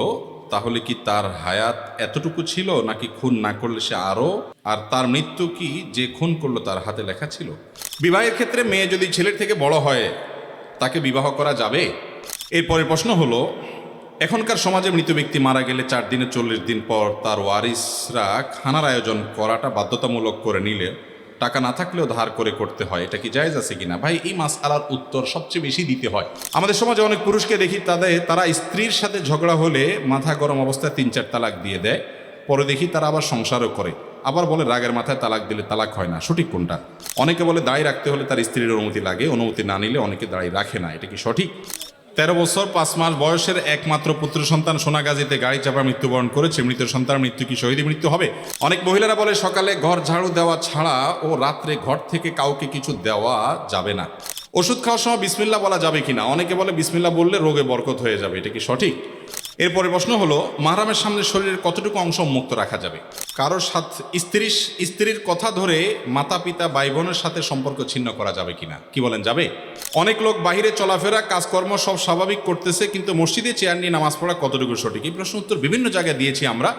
করল তাহলে কি তার হায়াত এতটুকু ছিল নাকি খুন না করলে সে আরও আর তার মৃত্যু কি যে খুন করল তার হাতে লেখা ছিল? বিবাহের ক্ষেত্রে মেয়ে যদি ছেলের থেকে বড় হয়, তাকে বিবাহ করা যাবে? এরপরের প্রশ্ন হলো, এখনকার সমাজে মৃত ব্যক্তি মারা গেলে চার দিনে চল্লিশ দিন পর তার ওয়ারিসরা খানার আয়োজন করাটা বাধ্যতামূলক করে নিলে টাকা না থাকলেও ধার করে করতে হয়। এটা কি জায়েজ আছে কিনা? ভাই, এই মাস আলার উত্তর সবচেয়ে বেশি দিতে হয়। আমাদের সমাজে অনেক পুরুষকে দেখি, তাদের, তারা স্ত্রীর সাথে ঝগড়া হলে মাথা গরম অবস্থায় তিন, চার তালাক দিয়ে দেয়। পরে দেখি তারা আবার সংসারও করে। আবার বলে, রাগের মাথায় তালাক দিলে তালাক হয় না। সঠিক কোনটা? অনেকে বলে, দায় রাখতে হলে তার স্ত্রীর অনুমতি লাগে। অনুমতি না নিলে অনেকে দাঁড়িয়ে রাখে না। এটা কি সঠিক? তেরো বছর, পাঁচ মাস বয়সের একমাত্র পুত্র সন্তান সোনাগাজীতে গাড়ি চাপা মৃত্যুবরণ করেছে। মৃত সন্তান মৃত্যু কি শহীদ মৃত্যু হবে? অনেক মহিলারা বলে, সকালে ঘর ঝাড়ু দেওয়া ছাড়া ও রাত্রে ঘর থেকে কাউকে কিছু দেওয়া যাবে না। ওষুধ খাওয়ার সময় বিসমিল্লা বলা যাবে কিনা? অনেকে বলে, বিসমিল্লা বললে রোগে বরকত হয়ে যাবে। এটা কি সঠিক? এরপরে প্রশ্ন হলো, মাহরামের সামনে শরীরের কতটুকু অংশ মুক্ত রাখা যাবে? কারোর সাথে স্ত্রীর স্ত্রীর কথা ধরে মাতা পিতা ভাই বোনের সাথে সম্পর্ক ছিন্ন করা যাবে কিনা? কি বলেন, যাবে? অনেক লোক বাহিরে চলাফেরা, কাজকর্ম সব স্বাভাবিক করতেছে, কিন্তু মসজিদে চেয়ার নিয়ে নামাজ পড়া কতটুকু সঠিক? এই প্রশ্ন উত্তর বিভিন্ন জায়গায় দিয়েছি আমরা।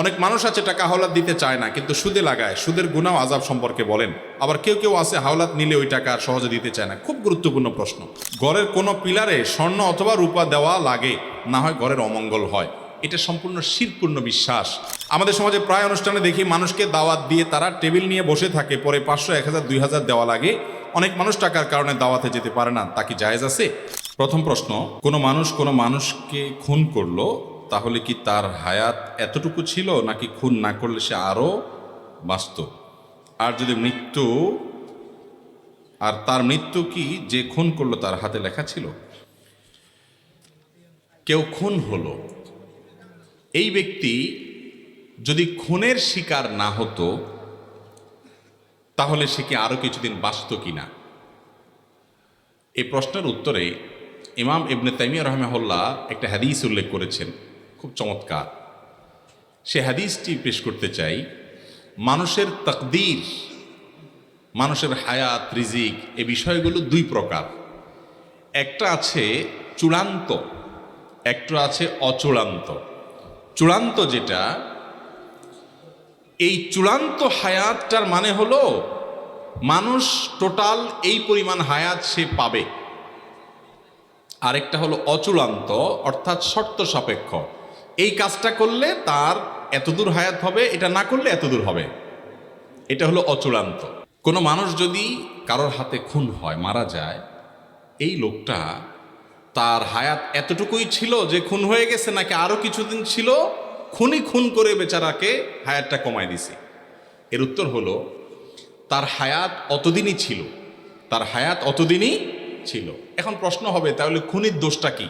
অনেক মানুষ আছে টাকা হাওলাত দিতে চায় না, কিন্তু সুদে লাগায়। সুদের গুণাও আজাব সম্পর্কে বলেন। আবার কেউ কেউ আছে হাওলাত নিলে ওই টাকা সহজে দিতে চায় না। খুব গুরুত্বপূর্ণ প্রশ্ন। ঘরের কোনো পিলারে স্বর্ণ অথবা রূপা দেওয়া লাগে, না হয় ঘরের অমঙ্গল হয়। এটা সম্পূর্ণ শিরপূর্ণ বিশ্বাস। আমাদের সমাজে প্রায় অনুষ্ঠানে দেখি মানুষকে দাওয়াত দিয়ে তারা টেবিল নিয়ে বসে থাকে, পরে পাঁচশো, এক হাজার, দুই হাজার দেওয়া লাগে। অনেক মানুষ টাকার কারণে দাওয়াতে যেতে পারে না। তা কি জায়েজ আছে? প্রথম প্রশ্ন, কোনো মানুষ কোনো মানুষকে খুন করল তাহলে কি তার হায়াত এতটুকু ছিল নাকি খুন না করলে সে আরও বাঁচত? আর যদি মৃত্যু, আর তার মৃত্যু কি যে খুন করল তার হাতে লেখা ছিল? কেউ খুন হলো। এই ব্যক্তি যদি খুনের শিকার না হতো, তাহলে সে কি আরও কিছুদিন বাঁচত কি না এই প্রশ্নের উত্তরে ইমাম ইবনে তাইমিয়া রহমাহুল্লাহ একটা হাদিস উল্লেখ করেছেন। খুব চমৎকার। সে হাদিসটি পেশ করতে চাই, মানুষের তকদির, মানুষের হায়াত, রিজিক, এ বিষয়গুলো দুই প্রকার। একটা আছে চূড়ান্ত, একটা আছে অচূড়ান্ত। চূড়ান্ত যেটা, এই চূড়ান্ত হায়াতটার মানে হলো, মানুষ টোটাল এই পরিমাণ হায়াত সে পাবে। আরেকটা হলো অচূড়ান্ত, অর্থাৎ শর্ত সাপেক্ষ। এই কাজটা করলে তার এতদূর হায়াত হবে, এটা না করলে এতদূর হবে। এটা হলো অচূড়ান্ত। কোনো মানুষ যদি কারোর হাতে খুন হয়, মারা যায়, এই লোকটা তার হায়াত এতটুকুই ছিল যে খুন হয়ে গেছে, নাকি আরও কিছুদিন ছিল খুনই খুন করে বেচারাকে হায়াতটা কমায় দিছে। এর উত্তর হলো, তার হায়াত অতদিনই ছিল। তার হায়াত অতদিনই ছিল। এখন প্রশ্ন হবে, তাহলে খুনির দোষটা কি?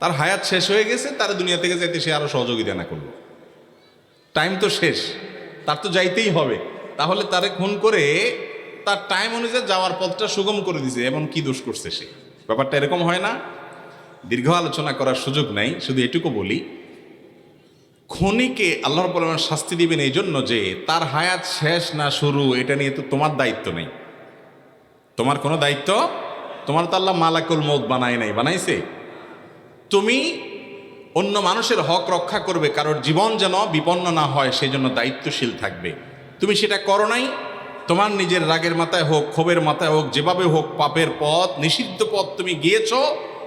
তার হায়াত শেষ হয়ে গেছে, তার দুনিয়া থেকে যাইতে সে আরও সহযোগিতা না করল। টাইম তো শেষ, তার তো যাইতেই হবে। তাহলে তারে খুন করে তার টাইম অনুযায়ী যাওয়ার পথটা সুগম করে দিছে, এমন কি দোষ করছে সে? ব্যাপারটা এরকম হয় না। দীর্ঘ আলোচনা করার সুযোগ নাই, শুধু এটুকু বলি, খনিকে আল্লাহর পরিমাণ শাস্তি দিবেন এই জন্য যে তার হায়াত শেষ না শুরু, এটা নিয়ে তো তোমার দায়িত্ব নেই। তোমার কোনো দায়িত্ব? তোমার তো আল্লাহ মালাকুল মৌত বানায় নাই, বানাইছে? তুমি অন্য মানুষের হক রক্ষা করবে, কারোর জীবন যেন বিপন্ন না হয় সেই জন্য দায়িত্বশীল থাকবে। তুমি সেটা করো নাই, তোমার নিজের রাগের মাথায় হোক, ক্ষোভের মাথায় হোক, যেভাবে হোক পাপের পথ, নিষিদ্ধ পথ তুমি গিয়েছ,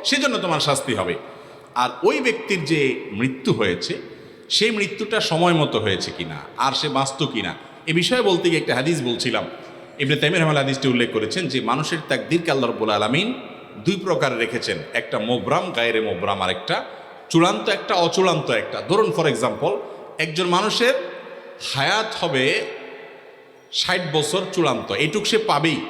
সেজন্য তোমার শাস্তি হবে। আর ওই ব্যক্তির যে মৃত্যু হয়েছে সেই মৃত্যুটা সময় মতো হয়েছে কিনা, আর সে বাঁচত কিনা, এ বিষয়ে বলতে গিয়ে একটা হাদিস বলছিলাম। ইবনে তাইমের রহমান হাদিসটি উল্লেখ করেছেন যে, মানুষের তাকদিরকে আল্লাহ রব্বুল আলমিন দুই প্রকার রেখেছেন। একটা মোবরাম গায়েরে মোবরাম আর একটা চূড়ান্ত একটা, অচূড়ান্ত একটা। ধরুন ফর এক্সাম্পল একজন মানুষের হায়াত হবে ষাট বছর চূড়ান্ত। এটুক সে পাবেই।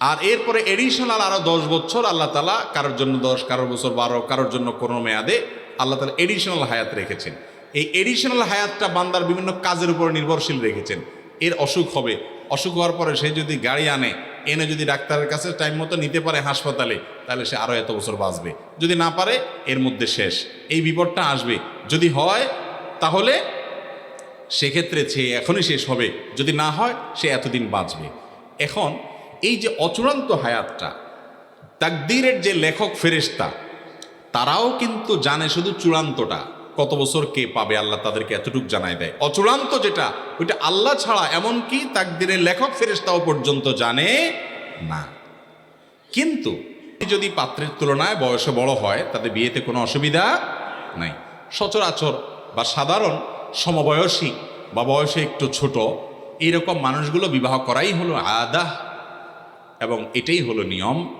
আর এরপরে এডিশনাল আরও দশ বছর আল্লাহ তালা কারোর জন্য দশ, কারোর বছর বারো, কারোর জন্য কোনো মেয়াদে আল্লাহ তালা এডিশনাল হায়াত রেখেছেন। এই এডিশনাল হায়াতটা বান্দার বিভিন্ন কাজের উপর নির্ভরশীল রেখেছেন। এর অসুখ হবে। অসুখ হওয়ার পরে সে যদি গাড়ি আনে এনে যদি ডাক্তারের কাছে টাইম মতো নিতে পারে হাসপাতালে, তাহলে সে আরও এত বছর বাঁচবে। যদি না পারে, এর মধ্যে শেষ। এই বিপদটা আসবে। যদি হয়, তাহলে সেক্ষেত্রে সে এখনই শেষ হবে। যদি না হয়, সে এতদিন বাঁচবে। এখন, এই যে অচূড়ান্ত হায়াতটা, তাকদীরের যে লেখক ফেরেশতা, তারাও কিন্তু জানে শুধু চূড়ান্তটা। কত বছর কে পাবে, আল্লাহ তাদেরকে এতটুকু জানাই দেয়। অচূড়ান্ত যেটা, ওইটা আল্লাহ ছাড়া এমনকি তাকদিনের লেখক ফেরেস্তাও পর্যন্ত জানে না। কিন্তু যদি পাত্রের তুলনায় বয়সে বড় হয়, তাদের বিয়েতে কোনো অসুবিধা নাই। সচরাচর বা সাধারণ সমবয়সী বা বয়সে একটু ছোট, এইরকম মানুষগুলো বিবাহ করাই হলো আদা এবং এটাই হলো নিয়ম।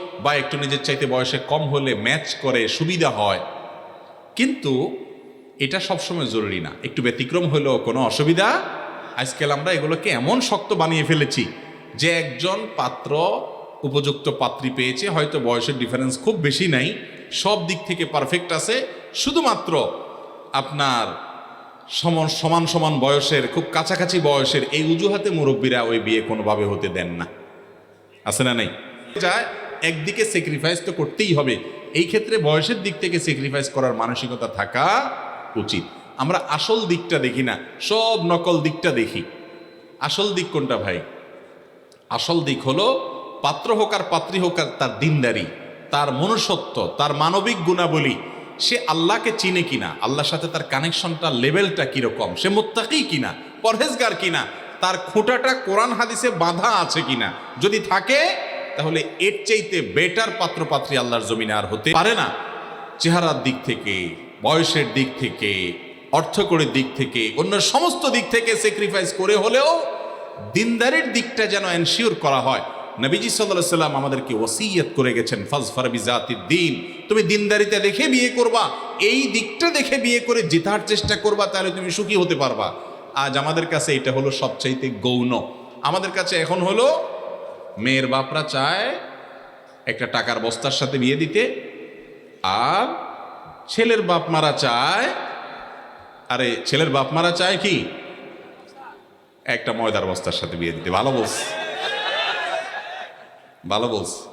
বা একটু নিজের চাইতে বয়সে কম হলে ম্যাচ করে, সুবিধা হয়। কিন্তু এটা সবসময় জরুরি না। একটু ব্যতিক্রম হলেও কোনো অসুবিধা। আজকাল আমরা এগুলোকে এমন শক্ত বানিয়ে ফেলেছি যে একজন পাত্র, উপযুক্ত পাত্রী পেয়েছে, হয়তো বয়সের ডিফারেন্স খুব বেশি নাই, সব দিক থেকে পারফেক্ট আছে। শুধুমাত্র আপনার সমান সমান সমান বয়সের, খুব কাছাকাছি বয়সের এই অজুহাতে মুরব্বীরা ওই বিয়ে কোনোভাবে হতে দেন না। আছে না নেই? যায় একদিকে স্যাক্রিফাইস তো করতেই হবে। এই ক্ষেত্রে বয়সের দিক থেকে স্যাক্রিফাইস করার মানসিকতা থাকা উচিত। আমরা আসল দিকটা দেখি না, সব নকল দিকটা দেখি। আসল দিক কোনটা ভাই? আসল দিক হলো, পাত্র হোক আর পাত্রী হোক আর তার দিনদারি, তার মনুষ্যত্ব, তার মানবিক গুণাবলী, সে আল্লাহকে চিনে কিনা, আল্লাহর সাথে তার কানেকশনটা লেভেলটা কীরকম, সে মোত্তাকি কিনা, পরহেজগার কিনা, তার খুঁটাটা কোরআন হাদিসে বাঁধা আছে কিনা, যদি থাকে তাহলে এর চাইতে বেটার পাত্রপাত্রী আল্লাহর জমিনে আর হতে পারে না। চেহারার দিক থেকে, বয়সের দিক থেকে, অর্থকরের দিক থেকে, অন্য সমস্ত দিক থেকে স্যাক্রিফাইস করে হলেও দিনদারির দিকটা যেন এনশিওর করা হয়। নবীজি সাল্লাহ সাল্লাম আমাদেরকে ওসিয়ত করে গেছেন, ফাজফার বিজাতির দিন। তুমি দিনদারিতে দেখে বিয়ে করবা, এই দিকটা দেখে বিয়ে করে জেতার চেষ্টা করবা, তাহলে তুমি সুখী হতে পারবা। আজ আমাদের কাছে এটা হলো সবচাইতে গৌণ। আমাদের কাছে এখন হলো মেয়ের বাপরা চায় একটা টাকার বস্তার সাথে বিয়ে দিতে, আর ছেলের বাপ মারা চায়, আরে ছেলের বাপ মারা চায় কি? একটা ময়দার বস্তার সাথে বিয়ে দিতে। ভালো বলস। ভালো বলস।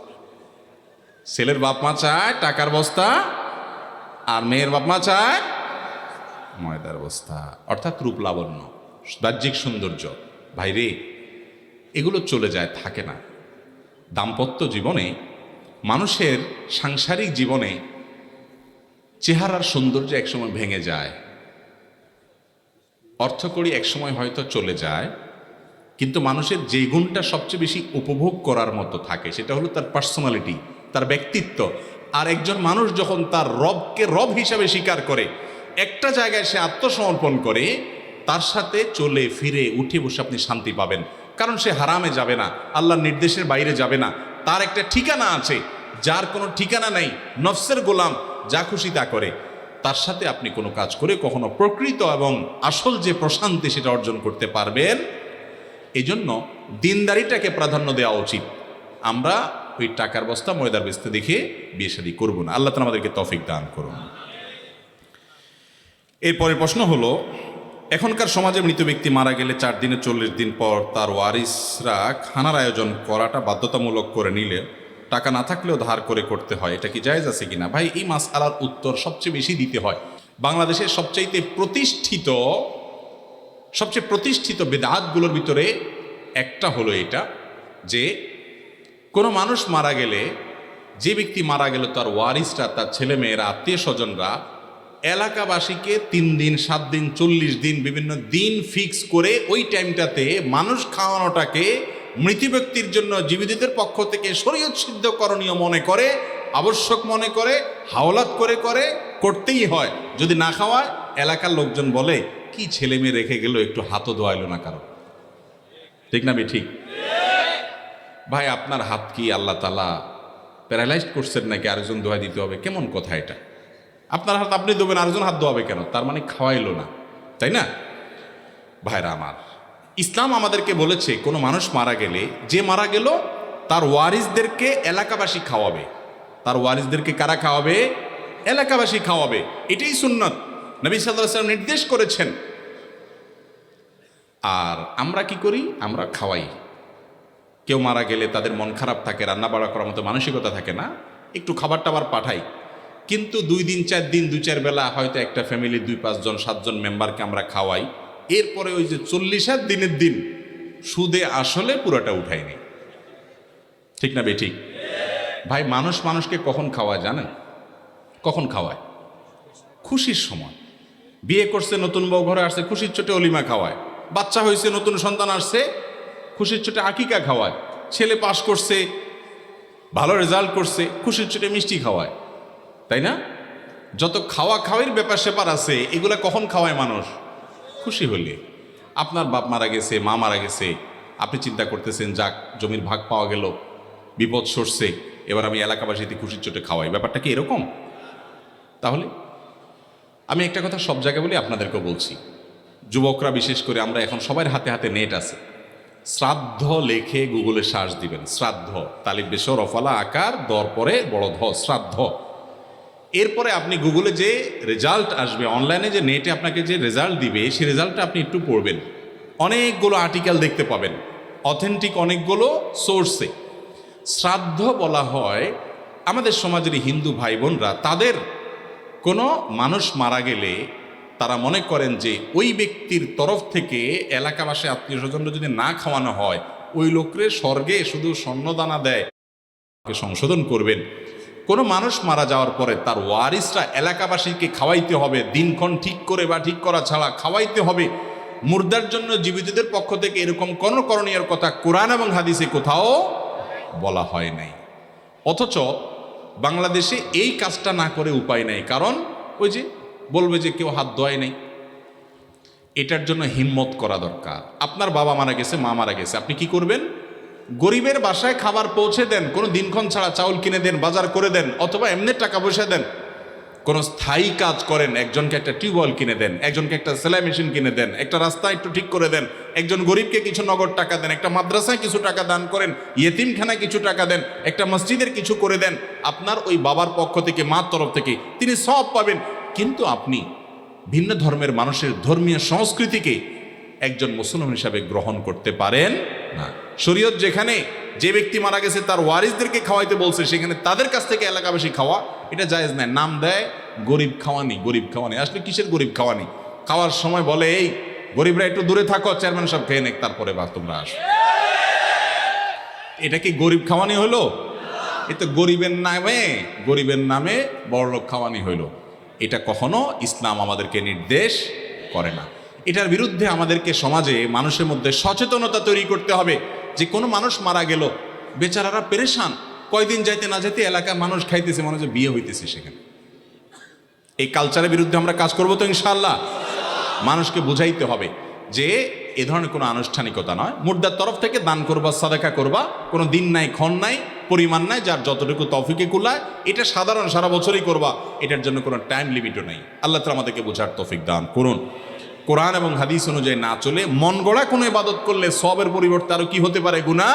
ছেলের বাপ মা চায় টাকার বস্তা, আর মেয়ের বাপ মা চায় ময়দার বস্তা। অর্থাৎ রূপ লাবণ্য। বাহ্যিক সৌন্দর্য। ভাইরে, এগুলো চলে যায়, থাকে না। দাম্পত্য জীবনে, মানুষের সাংসারিক জীবনে চেহারার সৌন্দর্য একসময় ভেঙে যায়। অর্থকড়ি একসময় হয়তো চলে যায়, কিন্তু মানুষের যে গুণটা সবচেয়ে বেশি উপভোগ করার মতো থাকে, সেটা হলো তার পার্সোনালিটি তার ব্যক্তিত্ব। আর একজন মানুষ যখন তার রবকে রব হিসাবে স্বীকার করে, একটা জায়গায় সে আত্মসমর্পণ করে, তার সাথে চলে, ফিরে, উঠে বসে আপনি শান্তি পাবেন। কারণ সে হারামে যাবে না, আল্লাহর নির্দেশের বাইরে যাবে না। তার একটা ঠিকানা আছে, যার কোনো ঠিকানা নেই, নফসের গোলাম যা খুশি তা করে। তার সাথে আপনি কোনো কাজ করে কখনো প্রকৃত এবং আসল যে প্রশান্তি সেটা অর্জন করতে পারবেন। এই জন্য দিনদারিটাকে প্রাধান্য দেওয়া উচিত। আমরা ওই টাকার বস্তা ময়দার বেস্তে দেখে বিয়ে শাদী করব না। আল্লাহ তালা আমাদেরকে তফিক দান করুন। এরপরে প্রশ্ন হলো এখনকার সমাজে মৃত ব্যক্তি মারা গেলে চার দিনে চল্লিশ দিন পর তার ওয়ারিসরা খানার আয়োজন করাটা বাধ্যতামূলক করে নিলে টাকা না থাকলেও ধার করে করতে হয়। এটা কি জায়েজ আছে কিনা? ভাই, এই মাস আলার উত্তর সবচেয়ে বেশি দিতে হয়। বাংলাদেশের সবচাইতে প্রতিষ্ঠিত, সবচেয়ে প্রতিষ্ঠিত বেদাতগুলোর ভিতরে একটা হলো এটা যে, কোনো মানুষ মারা গেলে, যে ব্যক্তি মারা গেল তার ওয়ারিসরা, তার ছেলেমেয়েরা, আত্মীয় স্বজনরা এলাকাবাসীকে তিন দিন, সাত দিন, চল্লিশ দিন বিভিন্ন দিন ফিক্স করে ওই টাইমটাতে মানুষ খাওয়ানোটাকে মৃত ব্যক্তির জন্য জীবিতদের পক্ষ থেকে শরীয়ত সিদ্ধ করণীয় মনে করে, আবশ্যক মনে করে, হাওলাত করে করে, করতেই হয়। যদি না খাওয়ায়, এলাকার লোকজন বলে, কি ছেলে মেয়ে রেখে গেল, একটু হাতও দোয়াইলো না কারও? ঠিক না ঠিক ভাই, আপনার হাত কি আল্লাহ তালা প্যারালাইজড করছেন নাকি আরেকজন দোয়া দিতে হবে? কেমন কথা এটা? আপনার হাত আপনি দেবেন আরেকজন হাত দোয়াবে কেন? তার মানে খাওয়াইলো না। তাই না? ভাইরা আমার, ইসলাম আমাদেরকে বলেছে, কোনো মানুষ মারা গেলে, যে মারা গেল, তার ওয়ারিসদেরকে এলাকাবাসী খাওয়াবে। তার ওয়ারিসদেরকে কারা খাওয়াবে? এলাকাবাসী খাওয়াবে। এটাই সুন্নত। নবী সাল্লাম নির্দেশ করেছেন। আর আমরা কি করি? আমরা খাওয়াই। কেউ মারা গেলে তাদের মন খারাপ থাকে রান্না বাড়া করার মতো মানসিকতা থাকে না। একটু খাবার টাবার পাঠাই। কিন্তু দুই দিন, চার দিন, দু চার বেলা হয়তো একটা ফ্যামিলির দুই পাঁচজন সাতজন মেম্বারকে আমরা খাওয়াই। এরপরে ওই যে চল্লিশ দিনের দিন সুদে আসলে পুরোটা উঠাইনি ঠিক না বে ঠিক ভাই, মানুষ মানুষকে কখন খাওয়ায় জানেন? কখন খাওয়ায়? খুশির সময়। বিয়ে করছে, নতুন বউ ঘরে আসছে, খুশির চোটে অলিমা খাওয়ায়। বাচ্চা হয়েছে, নতুন সন্তান আসছে, খুশির চোটে আকিকা খাওয়ায়। ছেলে পাশ করছে, ভালো রেজাল্ট করছে, খুশির চোটে মিষ্টি খাওয়ায়। তাই না? যত খাওয়া খাওয়ার ব্যাপার স্যাপার আছে, এগুলা কখন খাওয়ায় মানুষ? খুশি হলে। আপনার বাপ মারা গেছে, মা মারা গেছে, আপনি চিন্তা করতেছেন, যাক, জমির ভাগ পাওয়া গেল, বিপদ সরছে, এবার আমি এলাকাবাসীতে খুশির চোটে খাওয়াই। ব্যাপারটা কি এরকম? তাহলে আমি একটা কথা সব জায়গায় বলি, আপনাদেরকেও বলছি। যুবকরা বিশেষ করে, আমরা এখন সবার হাতে হাতে নেট আছে। শ্রাদ্ধ লেখে গুগলে সার্চ দিবেন, শ্রাদ্ধ। তালিব বেশর রফালা আকার, দর পরে বড় ধ, শ্রাদ্ধ। এরপরে আপনি গুগলে যে রেজাল্ট আসবে অনলাইনে যে নেটে আপনাকে যে রেজাল্ট দিবে, সেই রেজাল্টটা আপনি একটু পড়বেন। অনেকগুলো আর্টিকেল দেখতে পাবেন। অথেন্টিক অনেকগুলো সোর্সে শ্রাদ্ধ বলা হয়, আমাদের সমাজের হিন্দু ভাই বোনরা তাদের কোনো মানুষ মারা গেলে তারা মনে করেন যে ওই ব্যক্তির তরফ থেকে এলাকাবাসী আত্মীয় স্বজনরা যদি না খাওয়ানো হয়, ওই লোকরে স্বর্গে শুধু স্বর্ণদানা দেয়। সংশোধন করবেন। কোনো মানুষ মারা যাওয়ার পরে তার ওয়ারিসরা এলাকাবাসীকে খাওয়াইতে হবে, দিনক্ষণ ঠিক করে বা ঠিক করা ছাড়া খাওয়াইতে হবে। মুর্দার জন্য জীবিতদের পক্ষ থেকে এরকম কোনো করণীয় কথা কোরআন এবং হাদিসে কোথাও বলা হয় নাই। অথচ বাংলাদেশে এই কাজটা না করে উপায় নাই, কারণ ওই যে বলবে যে কেউ হাত ধোয় নাই। এটার জন্য হিম্মত করা দরকার। আপনার বাবা মারা গেছে, মা মারা গেছে, আপনি কি করবেন? গরিবের বাসায় খাবার পৌঁছে দেন, কোনো দিনক্ষণ ছাড়া চাউল কিনে দেন, বাজার করে দেন, অথবা এমনি টাকা পয়সা দেন। কোনো স্থায়ী কাজ করেন, একজনকে একটা টিউবওয়েল কিনে দেন, একজনকে একটা সেলাই মেশিন কিনে দেন, একটা রাস্তা একটু ঠিক করে দেন, একজন গরিবকে কিছু নগদ টাকা দেন, একটা মাদ্রাসায় কিছু টাকা দান করেন, ইয়েতিমখানায় কিছু টাকা দেন, একটা মসজিদের কিছু করে দেন, আপনার ওই বাবার পক্ষ থেকে, মার তরফ থেকে তিনি সব পাবেন। কিন্তু আপনি ভিন্ন ধর্মের মানুষের ধর্মীয় সংস্কৃতিকে একজন মুসলমান হিসাবে গ্রহণ করতে পারেন। না। শরীয়ত যেখানে যে ব্যক্তি মারা গেছে, তার ওয়ারিসদেরকে খাওয়াইতে বলছে, সেখানে তাদের কাছ থেকে এলাকাবাসী খাওয়া, এটা জায়েজ নাই নাম দেয় গরিব খাওয়ানি গরিব খাওয়ানি। আসলে কিসের গরিব খাওয়ানি? খাওয়ার সময় বলে, এই, গরিবরা একটু দূরে থাকো, চেয়ারম্যান সব খেয়ে নেক, তারপরে বা তোমরা আসো। এটা কি গরিব খাওয়ানি হলো এ তো গরিবের নামে গরিবের নামে বড়লোক খাওয়ানি হইল। এটা কখনো ইসলাম আমাদেরকে নির্দেশ করে না। এটার বিরুদ্ধে আমাদেরকে সমাজে, মানুষের মধ্যে সচেতনতা তৈরি করতে হবে যে কোনো মানুষ মারা গেল, বেচারারা পেরেশান, কয়দিন যাইতে না যেতে এলাকার মানুষ খাইতেছে, মনে হচ্ছে বিয়ে হইতেছে সেখানে। এই কালচারের বিরুদ্ধে আমরা কাজ করব তো ইনশাল্লাহ মানুষকে বুঝাইতে হবে যে এ ধরনের কোনো আনুষ্ঠানিকতা নয়। মুর্দার তরফ থেকে দান করবা, সাদাকা করবা, কোনো দিন নাই, ক্ষণ নাই, পরিমাণ নাই, যার যতটুকু তফিকে কুলায়, এটা সাধারণ সারা বছরই করবা, এটার জন্য কোনো টাইম লিমিটও নেই। আল্লাহ তালা আমাদেরকে বোঝার তফিক দান করুন। কোরআন এবং হাদিস অনুযায়ী না চলে, মন গড়া কোনো ইবাদত করলে সবের পরিবর্তে আরও কি হতে পারে? গুণা